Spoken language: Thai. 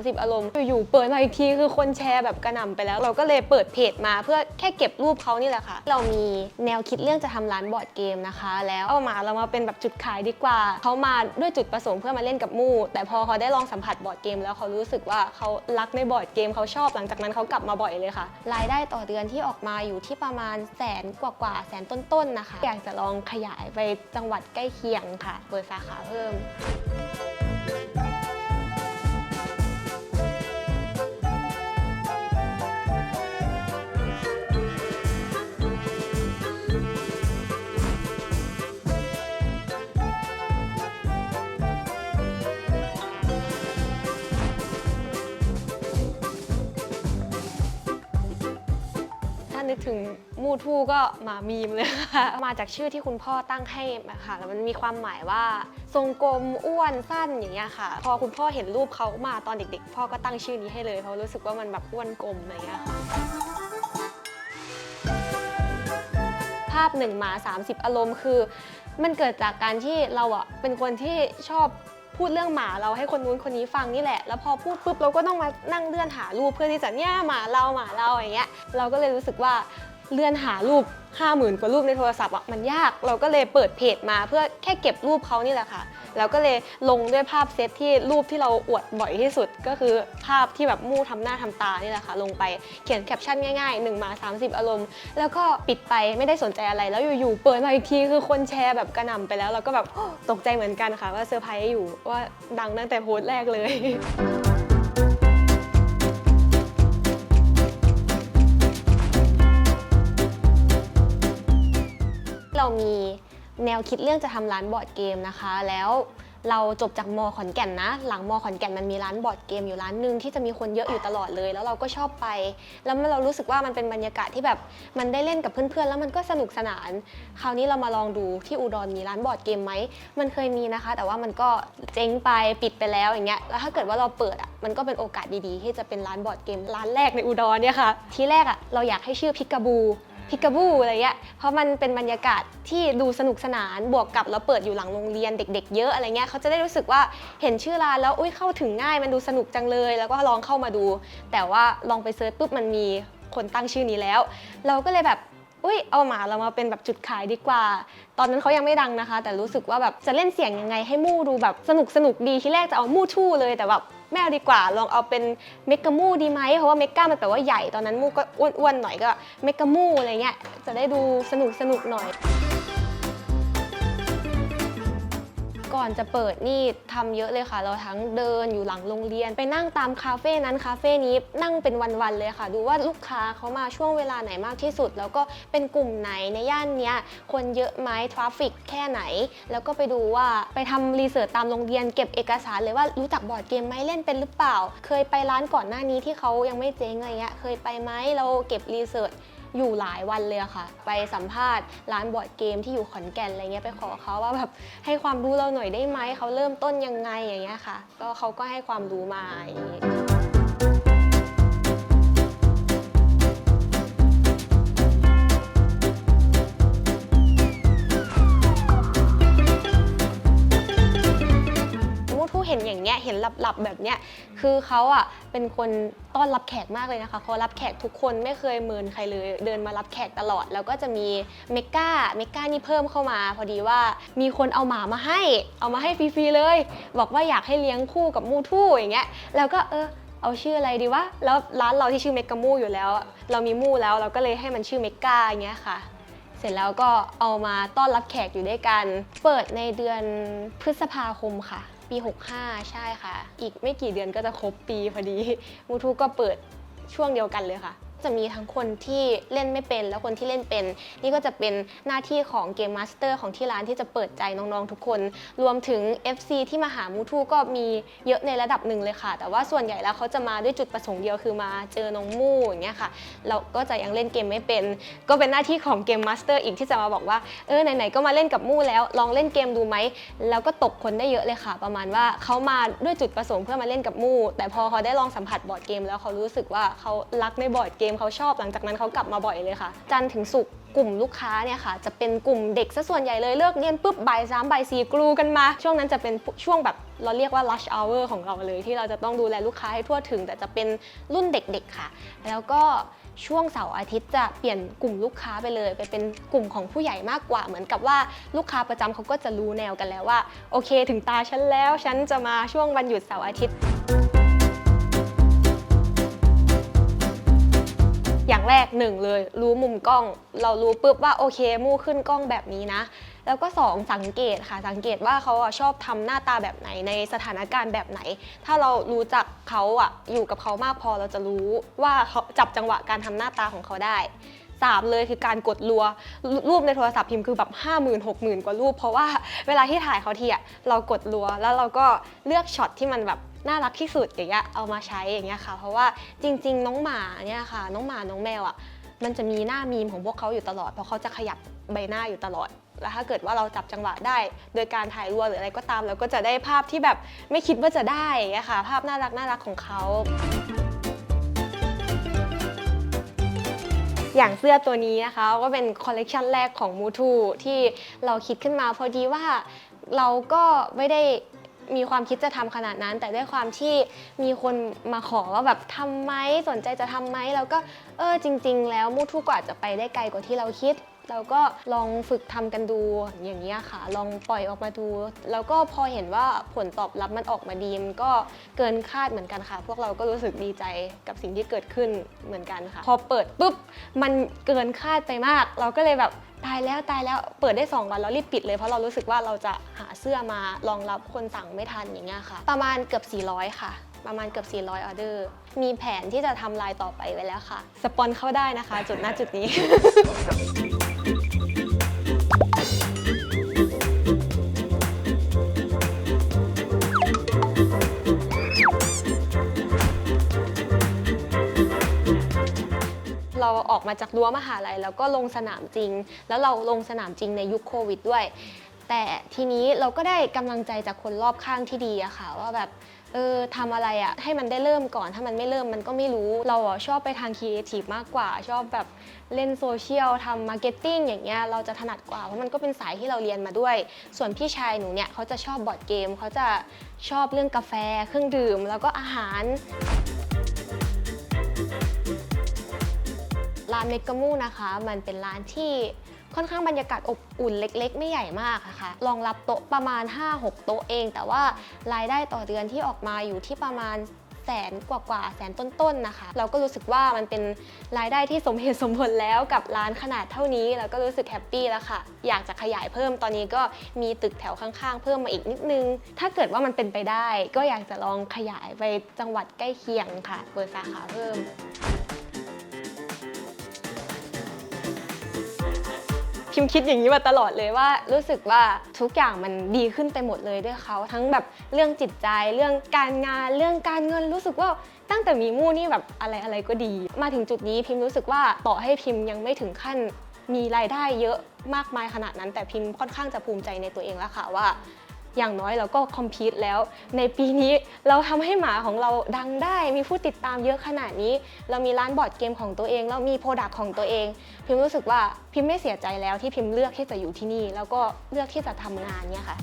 30 อารมณ์ อยู่ๆเปิดมาอีกทีคือคนแชร์แบบกระหน่ำไปแล้ว เราก็เลยเปิดเพจมาเพื่อแค่เก็บรูปเขานี่แหละค่ะ เรามีแนวคิดเรื่องจะทำร้านบอร์ดเกมนะคะ แล้วเอามาเรามาเป็นแบบจุดขายดีกว่า เขามาด้วยจุดประสงค์เพื่อมาเล่นกับมู่ แต่พอเขาได้ลองสัมผัสบอร์ดเกม แล้วเขารู้สึกว่าเขารักในบอร์ดเกมเขาชอบหลังจากนั้นเขากลับมาบ่อยเลยค่ะ รายได้ต่อเดือนที่ออกมาอยู่ที่ประมาณแสนกว่าๆแสนต้นๆนะคะ อยากจะลองขยายไปจังหวัดใกล้เคียงค่ะ เปิดสาขาเพิ่ม ถึงมูทูก็มามีมเลยค่ะ มาจากชื่อที่คุณพ่อตั้งให้ค่ะแล้วมันมีความหมายว่าทรงกลมอ้วนสั้นอย่างเงี้ยค่ะ พอคุณพ่อเห็นรูปเขามาตอนเด็ก ๆ พ่อก็ตั้งชื่อนี้ให้เลยเพราะรู้สึกว่ามันแบบอ้วนกลมอะไรเงี้ยค่ะภาพหนึ่งหมา 30 อารมณ์คือ มันเกิดจากการที่เราอะเป็นคนที่ชอบ พูดเรื่องหมาเราให้คนนู้นคนนี้ฟังนี่แหละ แล้วพอพูดปุ๊บเราก็ต้องมานั่งเลื่อนหารูปเพื่อที่จะเนี่ยหมาเราหมาเราอย่างเงี้ย เราก็เลยรู้สึกว่า เลื่อนหารูป 50,000 กว่ารูปในโทรศัพท์อะมันยาก เราก็เลยเปิดเพจมาเพื่อแค่เก็บรูปเขานี่แหละค่ะ แล้วก็เลยลงด้วยภาพเซตที่รูปที่เราอวดบ่อยที่สุด ก็คือภาพที่แบบมู่ทำหน้าทำตานี่แหละค่ะ ลงไปเขียนแคปชั่นง่ายๆ1หมา30 อารมณ์ แล้วก็ปิดไปไม่ได้สนใจอะไร แล้วอยู่ๆเปิดมาอีกทีคือคนแชร์แบบกระหน่ำไปแล้ว เราก็แบบตกใจเหมือนกันค่ะว่าเซอร์ไพรส์อยู่ว่าดังตั้งแต่โพสต์แรกเลย แนวคิดเรื่องจะทำร้านบอร์ดเกมนะคะ แล้วเราจบจากมขอนแก่นนะ หลังมขอนแก่นมันมีร้านบอร์ดเกมอยู่ร้านหนึ่งที่จะมีคนเยอะอยู่ตลอดเลย แล้วเราก็ชอบไป แล้วเรารู้สึกว่ามันเป็นบรรยากาศที่แบบมันได้เล่นกับเพื่อนๆ แล้วมันก็สนุกสนาน คราวนี้เรามาลองดูที่อุดรมีร้านบอร์ดเกมไหมมันเคยมีนะคะ แต่ว่ามันก็เจ๊งไปปิดไปแล้วอย่างเงี้ยแล้วถ้าเกิดว่าเราเปิดอะมันก็เป็นโอกาสดีๆ ที่จะเป็นร้านบอร์ดเกมร้านแรกในอุดรเนี่ยค่ะ ทีแรกอะเราอยากให้ชื่อพิกาบู พิกาบูอะไรเงี้ย เพราะมันเป็นบรรยากาศที่ดูสนุกสนานบวกกับเราเปิดอยู่หลังโรงเรียนเด็ก ๆ เยอะอะไรเงี้ยเขาจะได้รู้สึกว่าเห็นชื่อร้านแล้วอุ้ยเข้าถึงง่ายมันดูสนุกจังเลย แล้วก็ลองเข้ามาดู แต่ว่าลองไปเซิร์ชปุ๊บมันมีคนตั้งชื่อนี้แล้ว เราก็เลยแบบอุ้ยเอาหมาเรามาเป็นแบบจุดขายดีกว่า ตอนนั้นเขายังไม่ดังนะคะ แต่รู้สึกว่าแบบจะเล่นเสียงยังไงให้มู่ดูแบบสนุกสนุกดีที่แรกจะเอามู่ทู่เลยแต่แบบ ไม่เอาดีกว่าลองเอาเป็นเมกะมูดีไหมเพราะว่าเมกามันแปลว่าใหญ่ตอนนั้นมูก็อ้วนๆหน่อยก็เมกะมูอะไรเงี้ยจะได้ดูสนุกสนุกหน่อย ก่อนจะเปิดนี่ทำเยอะเลยค่ะ เราทั้งเดินอยู่หลังโรงเรียน ไปนั่งตามคาเฟ่นั้นคาเฟ่นี้นั่งเป็นวันๆเลยค่ะ ดูว่าลูกค้าเขามาช่วงเวลาไหนมากที่สุด แล้วก็เป็นกลุ่มไหนในย่านเนี้ยคนเยอะไหมทราฟิกแค่ไหน แล้วก็ไปดูว่าไปทำรีเสิร์ชตามโรงเรียนเก็บเอกสารเลยว่ารู้จักบอร์ดเกมไหมเล่นเป็นหรือเปล่า เคยไปร้านก่อนหน้านี้ที่เขายังไม่เจ๊งอะไรเงี้ยเคยไปไหมเราเก็บรีเสิร์ช อยู่หลายวันเลยค่ะ ไปสัมภาษณ์ร้านบอร์ดเกมที่อยู่ขอนแก่นอะไรเงี้ยไปขอเขาว่าแบบให้ความรู้เราหน่อยได้ไหมเขาเริ่มต้นยังไงอย่างเงี้ยค่ะ ก็เขาก็ให้ความรู้มาอย่างงี้ย เห็นหลับๆแบบเนี้ยคือเขาอะเป็นคนต้อนรับแขกมากเลยนะคะเขารับแขกทุกคนไม่เคยเมินใครเลยเดินมารับแขกตลอด แล้วก็จะมีเมกาเมกานี่เพิ่มเข้ามา พอดีว่ามีคนเอาหมามาให้ เอามาให้ฟรีๆเลย บอกว่าอยากให้เลี้ยงคู่กับมูทู่อย่างเงี้ยแล้วก็เออเอาชื่ออะไรดีวะแล้วร้านเราที่ชื่อเมกามูอยู่แล้ว เรามีมูแล้วเราก็เลยให้มันชื่อเมกาอย่างเงี้ยค่ะ เสร็จแล้วก็เอามาต้อนรับแขกอยู่ด้วยกัน เปิดในเดือนพฤษภาคมค่ะ ปี 65 ใช่ค่ะ อีกไม่กี่เดือนก็จะครบปีพอดีมูทูก็เปิดช่วงเดียวกันเลยค่ะ จะมีทั้งคนที่เล่นไม่เป็นและคนที่เล่นเป็น นี่ก็จะเป็นหน้าที่ของเกมมาสเตอร์ของที่ร้านที่จะเปิดใจน้องๆทุกคน รวมถึง FC ที่มาหามูทูก็มีเยอะในระดับหนึ่งเลยค่ะ แต่ว่าส่วนใหญ่แล้วเขาจะมาด้วยจุดประสงค์เดียวคือมาเจอน้องมู่อย่างเงี้ยค่ะ เราก็จะยังเล่นเกมไม่เป็น ก็เป็นหน้าที่ของเกมมาสเตอร์อีกที่จะมาบอกว่าเออไหนๆก็มาเล่นกับมู่แล้ว ลองเล่นเกมดูไหมแล้วก็ตกคนได้เยอะเลยค่ะ ประมาณว่าเขามาด้วยจุดประสงค์เพื่อมาเล่นกับมู่แต่พอเขาได้ลองสัมผัสบอร์ดเกม แล้วเขารู้สึกว่าเขารักในบอร์ดเกมเขาชอบหลังจากนั้นเขากลับมาบ่อยเลยค่ะ จันถึงศุกกลุ่มลูกค้าเนี่ยค่ะ จะเป็นกลุ่มเด็กซะส่วนใหญ่เลยเลิกเรียนปุ๊บบ่ายสามบ่ายสี่กรูกันมา ช่วงนั้นจะเป็นช่วงแบบเราเรียกว่า rush hour ของเราเลย ที่เราจะต้องดูแลลูกค้าให้ทั่วถึง แต่จะเป็นรุ่นเด็กๆค่ะ แล้วก็ช่วงเสาร์อาทิตย์จะเปลี่ยนกลุ่มลูกค้าไปเลย ไปเป็นกลุ่มของผู้ใหญ่มากกว่า เหมือนกับว่าลูกค้าประจำเขาก็จะรู้แนวกันแล้วว่า โอเค ถึงตาฉันแล้วฉันจะมาช่วงวันหยุดเสาร์อาทิตย์ อย่างแรกหนึ่งเลย รู้มุมกล้อง เรารู้ปุ๊บว่าโอเคมู่ขึ้นกล้องแบบนี้นะ แล้วก็ 2 สังเกตค่ะ สังเกตว่าเขาอะชอบทำหน้าตาแบบไหนในสถานการณ์แบบไหน ถ้าเรารู้จักเขาอะอยู่กับเขามากพอเราจะรู้ว่าเขาจับจังหวะการทำหน้าตาของเขาได้สามเลยคือการกดรัวรูรูปในโทรศัพท์พิมพ์คือแบบ 5 0 0 0 0 6 0,000 กว่ารูป เพราะว่าเวลาที่ถ่ายเขาทีอะเรากดรัวแล้วเราก็เลือกช็อตที่มันแบบ น่ารักที่สุดอย่างเงี้ยเอามาใช้อย่างเงี้ยค่ะ เพราะว่าจริง ๆ น้องหมาเนี่ยค่ะ น้องหมาน้องแมวอะมันจะมีหน้ามีมของพวกเขาอยู่ตลอด เพราะเขาจะขยับใบหน้าอยู่ตลอด แล้วถ้าเกิดว่าเราจับจังหวะได้ โดยการถ่ายรัวหรืออะไรก็ตามเราก็จะได้ภาพที่แบบไม่คิดว่าจะได้อย่างเงี้ยค่ะ ภาพน่ารักน่ารักของเขาอย่างเสื้อตัวนี้นะคะก็เป็นคอลเลกชันแรกของมูทูที่เราคิดขึ้นมาพอดีว่าเราก็ไม่ได้ มีความคิดจะทำขนาดนั้น แต่ด้วยความที่มีคนมาขอว่าแบบทำไหมสนใจจะทำไหมแล้วก็เออจริง ๆ แล้วมูทูก็อาจะไปได้ไกลกว่าที่เราคิด เราก็ลองฝึกทำกันดูอย่างนี้ยค่ะ ลองปล่อยออกมาดู แล้วก็พอเห็นว่าผลตอบรับมันออกมาดีมันก็เกินคาดเหมือนกันค่ะ พวกเราก็รู้สึกดีใจกับสิ่งที่เกิดขึ้นเหมือนกันค่ะ พอเปิดปุ๊บมันเกินคาดไปมาก เราก็เลยแบบ ตายแล้วตายแล้วเปิดได้ 2 วันแล้วรีบปิดเลยเพราะเรารู้สึกว่าเราจะหาเสื้อมารองรับคนสั่งไม่ทันอย่างเงี้ยค่ะ ประมาณเกือบ 400 ค่ะ ประมาณเกือบ 400 ออเดอร์ มีแผนที่จะทำลายต่อไปไว้แล้วค่ะ สปอนเข้าได้นะคะ จุดหน้าจุดนี้ ออกมาจากรั้วมหาลัยแล้วก็ลงสนามจริง แล้วเราลงสนามจริงในยุคโควิดด้วย แต่ทีนี้เราก็ได้กำลังใจจากคนรอบข้างที่ดีอะค่ะ ว่าแบบเออทำอะไรอะให้มันได้เริ่มก่อนถ้ามันไม่เริ่มมันก็ไม่รู้เราอะชอบไปทางครีเอทีฟมากกว่า ชอบแบบเล่นโซเชียลทำมาร์เก็ตติ้งอย่างเงี้ยเราจะถนัดกว่าเพราะมันก็เป็นสายที่เราเรียนมาด้วย ส่วนพี่ชายหนูเนี่ยเขาจะชอบบอร์ดเกมเขาจะชอบเรื่องกาแฟเครื่องดื่ม แล้วก็อาหารานเมกามูนะคะ มันเป็นร้านที่ค่อนข้างบรรยากาศอบอุ่นเล็ก ๆ ไม่ใหญ่มากอะคะรองรับโต๊ะประมาณ 5-6 โต๊ะเอง แต่ว่ารายได้ต่อเดือนที่ออกมาอยู่ที่ประมาณแสนกว่ากว่าๆแสนต้นๆนะคะ เราก็รู้สึกว่ามันเป็นรายได้ที่สมเหตุสมผลแล้วกับร้านขนาดเท่านี้เราก็รู้สึกแฮปปี้แล้วค่ะ อยากจะขยายเพิ่มตอนนี้ก็มีตึกแถวข้างๆ เพิ่มมาอีกนิดนึง ถ้าเกิดว่ามันเป็นไปได้ ก็อยากจะลองขยายไปจังหวัดใกล้เคียงค่ะ เปิดสาขาเพิ่ม พิมคิดอย่างนี้มาตลอดเลยว่า รู้สึกว่าทุกอย่างมันดีขึ้นไปหมดเลยด้วยเขาทั้งแบบเรื่องจิตใจเรื่องการงานเรื่องการเงินรู้สึกว่าตั้งแต่มีมู่นี่แบบอะไรอะไรก็ดี มาถึงจุดนี้พิมรู้สึกว่าต่อให้พิมยังไม่ถึงขั้นมีรายได้เยอะมากมายขนาดนั้น แต่พิมค่อนข้างจะภูมิใจในตัวเองแล้วค่ะว่า อย่างน้อยเราก็คอมพิวต์แล้ว ในปีนี้เราทำให้หมาของเราดังได้ มีผู้ติดตามเยอะขนาดนี้ เรามีร้านบอร์ดเกมของตัวเองแล้วมีโปรดักต์ของตัวเอง พิมรู้สึกว่าพิมไม่เสียใจแล้วที่พิมเลือกที่จะอยู่ที่นี่ แล้วก็เลือกที่จะทำงานเนี่ยค่ะ